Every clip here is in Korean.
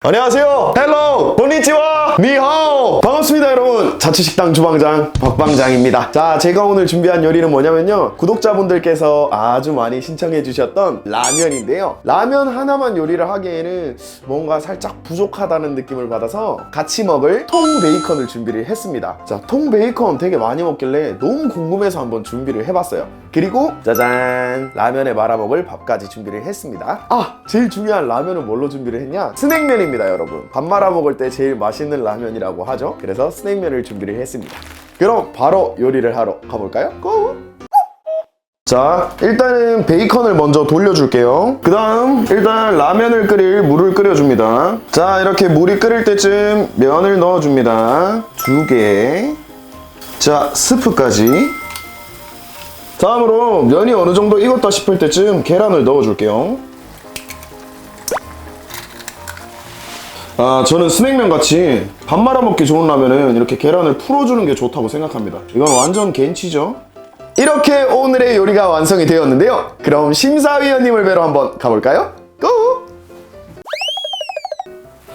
안녕하세요. 헬로, konnichiwa, 니하오. 반갑습니다, 여러분. 자취식당 주방장 박방장입니다. 자, 제가 오늘 준비한 요리는 뭐냐면요. 구독자분들께서 아주 많이 신청해 주셨던 라면인데요. 라면 하나만 요리를 하기에는 뭔가 살짝 부족하다는 느낌을 받아서 같이 먹을 통 베이컨을 준비를 했습니다. 자, 통 베이컨 되게 많이 먹길래 너무 궁금해서 한번 준비를 해 봤어요. 그리고 짜잔 라면에 말아 먹을 밥까지 준비를 했습니다 아 제일 중요한 라면은 뭘로 준비를 했냐 스낵면입니다 여러분. 밥 말아 먹을 때 제일 맛있는 라면이라고 하죠? 그래서 스낵면을 준비를 했습니다. 그럼 바로 요리를 하러 가볼까요? 고! 자 일단은 베이컨을 먼저 돌려줄게요. 그 다음 일단 라면을 끓일 물을 끓여줍니다. 자 이렇게 물이 끓을 때쯤 면을 넣어줍니다. 두개자 스프까지. 다음으로 면이 어느 정도 익었다 싶을 때쯤 계란을 넣어줄게요. 아, 저는 스낵면 같이 밥 말아 먹기 좋은 라면은 이렇게 계란을 풀어주는 게 좋다고 생각합니다. 이건 완전 겐치죠? 이렇게 오늘의 요리가 완성이 되었는데요. 그럼 심사위원님을 뵈러 한번 가볼까요? 고!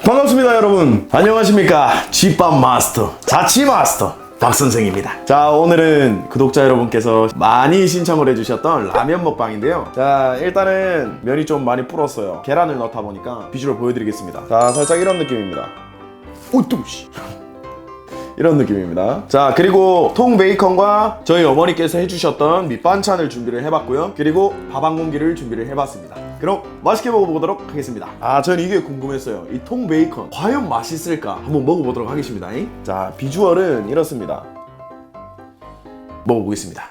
반갑습니다, 여러분. 안녕하십니까. 쥐밥 마스터, 자취 마스터. 박선생입니다. 자, 오늘은 구독자 여러분께서 많이 신청을 해주셨던 라면 먹방인데요. 자, 일단은 면이 좀 많이 불었어요. 계란을 넣다 보니까 비주얼 보여드리겠습니다. 자, 살짝 이런 느낌입니다. 오, 또, 씨. 이런 느낌입니다. 자, 그리고 통 베이컨과 저희 어머니께서 해주셨던 밑반찬을 준비를 해봤고요. 그리고 밥 한 공기를 준비를 해봤습니다. 그럼 맛있게 먹어보도록 하겠습니다. 아, 저는 이게 궁금했어요. 이 통 베이컨 과연 맛있을까? 한번 먹어보도록 하겠습니다. 자, 비주얼은 이렇습니다. 먹어보겠습니다.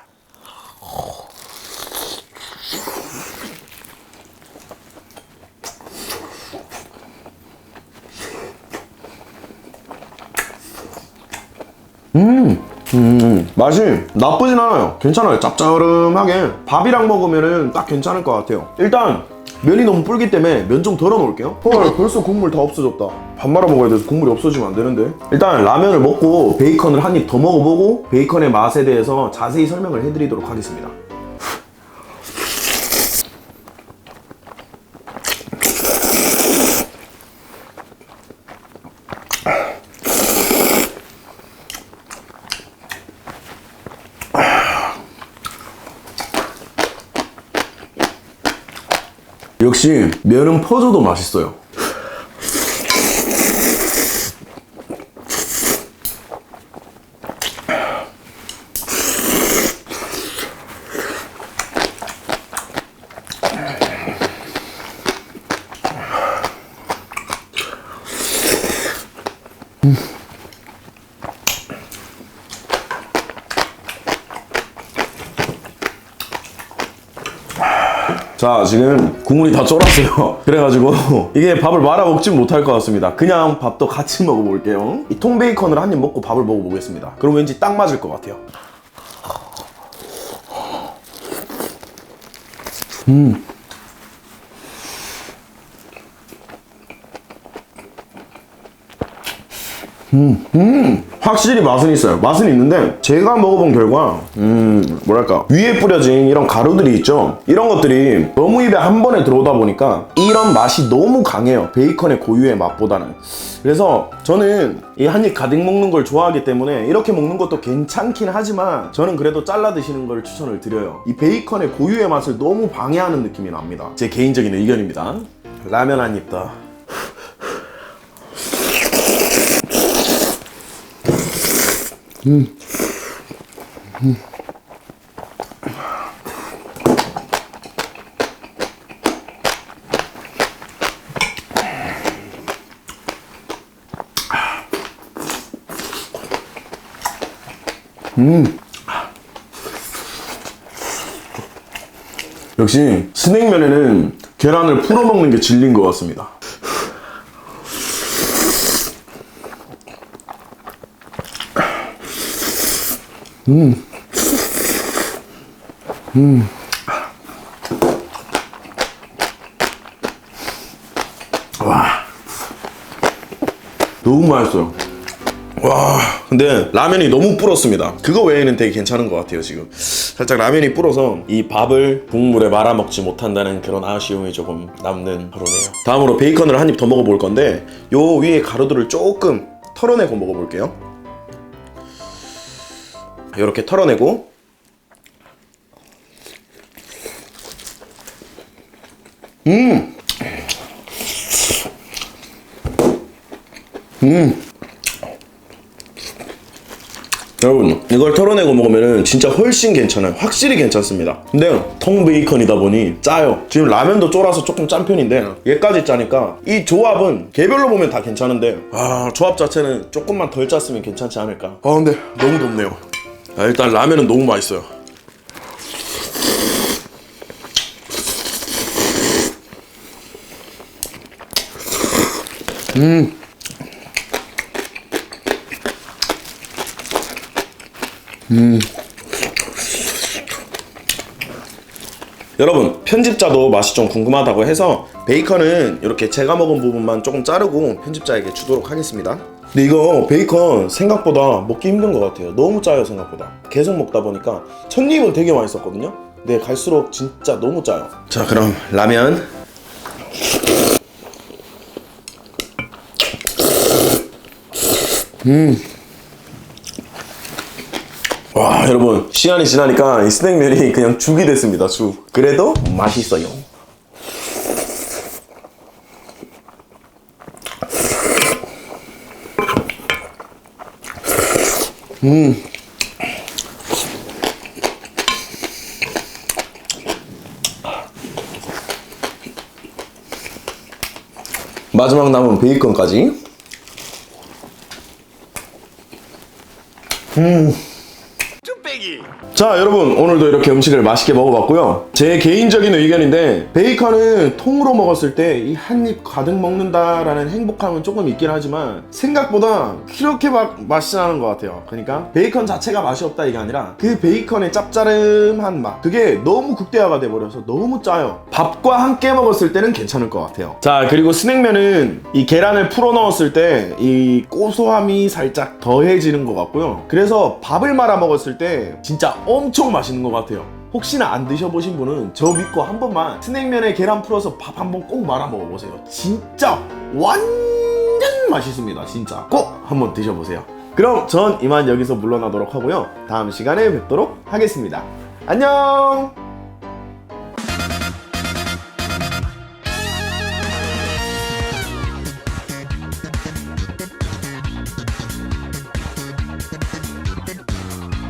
음, 맛이 나쁘진 않아요. 괜찮아요. 짭짤하게. 밥이랑 먹으면은 딱 괜찮을 것 같아요. 일단, 면이 너무 불기 때문에 면 좀 덜어 놓을게요. 헐, 벌써 국물 다 없어졌다. 밥 말아 먹어야 돼서 국물이 없어지면 안 되는데. 일단, 라면을 먹고 베이컨을 한 입 더 먹어보고 베이컨의 맛에 대해서 자세히 설명을 해드리도록 하겠습니다. 역시 면은 퍼져도 맛있어요. 자 지금 국물이 다 쫄았어요. 그래가지고 이게 밥을 말아 먹진 못할 것 같습니다. 그냥 밥도 같이 먹어볼게요. 이 통베이컨을 한 입 먹고 밥을 먹어보겠습니다. 그럼 왠지 딱 맞을 것 같아요 확실히 맛은 있어요. 맛은 있는데 제가 먹어본 결과 음 뭐랄까 위에 뿌려진 이런 가루들이 있죠. 이런 것들이 너무 입에 한 번에 들어오다 보니까 이런 맛이 너무 강해요. 베이컨의 고유의 맛보다는. 그래서 저는 이 한 입 가득 먹는 걸 좋아하기 때문에 이렇게 먹는 것도 괜찮긴 하지만 저는 그래도 잘라 드시는 걸 추천을 드려요. 이 베이컨의 고유의 맛을 너무 방해하는 느낌이 납니다. 제 개인적인 의견입니다. 라면 한 입 더. 역시 스낵면에는 계란을 풀어 먹는 게 진리인 것 같습니다. 와. 너무 맛있어요. 와, 근데 라면이 너무 불었습니다. 그거 외에는 되게 괜찮은 것 같아요, 지금. 살짝 라면이 불어서 이 밥을 국물에 말아 먹지 못한다는 그런 아쉬움이 조금 남는 하루네요. 다음으로 베이컨을 한 입 더 먹어볼 건데 요 위에 가루들을 조금 털어내고 먹어볼게요. 이렇게 털어내고 여러분 이걸 털어내고 먹으면 진짜 훨씬 괜찮아요. 확실히 괜찮습니다. 근데 통 베이컨이다 보니 짜요. 지금 라면도 쫄아서 조금 짠 편인데 얘까지 짜니까 이 조합은 개별로 보면 다 괜찮은데 아 조합 자체는 조금만 덜 짰으면 괜찮지 않을까. 아 근데 너무 덥네요 아, 일단 라면은 너무 맛있어요. 여러분 편집자도 맛이 좀 궁금하다고 해서 베이컨은 이렇게 제가 먹은 부분만 조금 자르고 편집자에게 주도록 하겠습니다 근데 이거 베이컨 생각보다 먹기 힘든 것 같아요. 너무 짜요 생각보다. 계속 먹다 보니까 첫 입은 되게 맛있었거든요? 근데 갈수록 진짜 너무 짜요. 자 그럼 라면. 와 여러분. 시간이 지나니까 이 스낵면이 그냥 죽이 됐습니다 죽. 그래도 맛있어요 마지막 남은 베이컨까지 자 여러분 오늘도 이렇게 음식을 맛있게 먹어봤고요. 제 개인적인 의견인데 베이컨은 통으로 먹었을 때 이 한 입 가득 먹는다라는 행복함은 조금 있긴 하지만 생각보다 그렇게 막 맛이 나는 것 같아요. 그러니까 베이컨 자체가 맛이 없다 이게 아니라 그 베이컨의 짭짤한 맛. 그게 너무 극대화가 돼버려서 너무 짜요. 밥과 함께 먹었을 때는 괜찮을 것 같아요. 자 그리고 스낵면은 이 계란을 풀어 넣었을 때 이 고소함이 살짝 더해지는 것 같고요. 그래서 밥을 말아 먹었을 때 진짜 엄청 맛있는 것 같아요. 혹시나 안 드셔보신 분은 저 믿고 한 번만 스낵면에 계란 풀어서 밥 한 번 꼭 말아 먹어보세요. 진짜 완전 맛있습니다 진짜. 꼭 한번 드셔보세요. 그럼 전 이만 여기서 물러나도록 하고요. 다음 시간에 뵙도록 하겠습니다. 안녕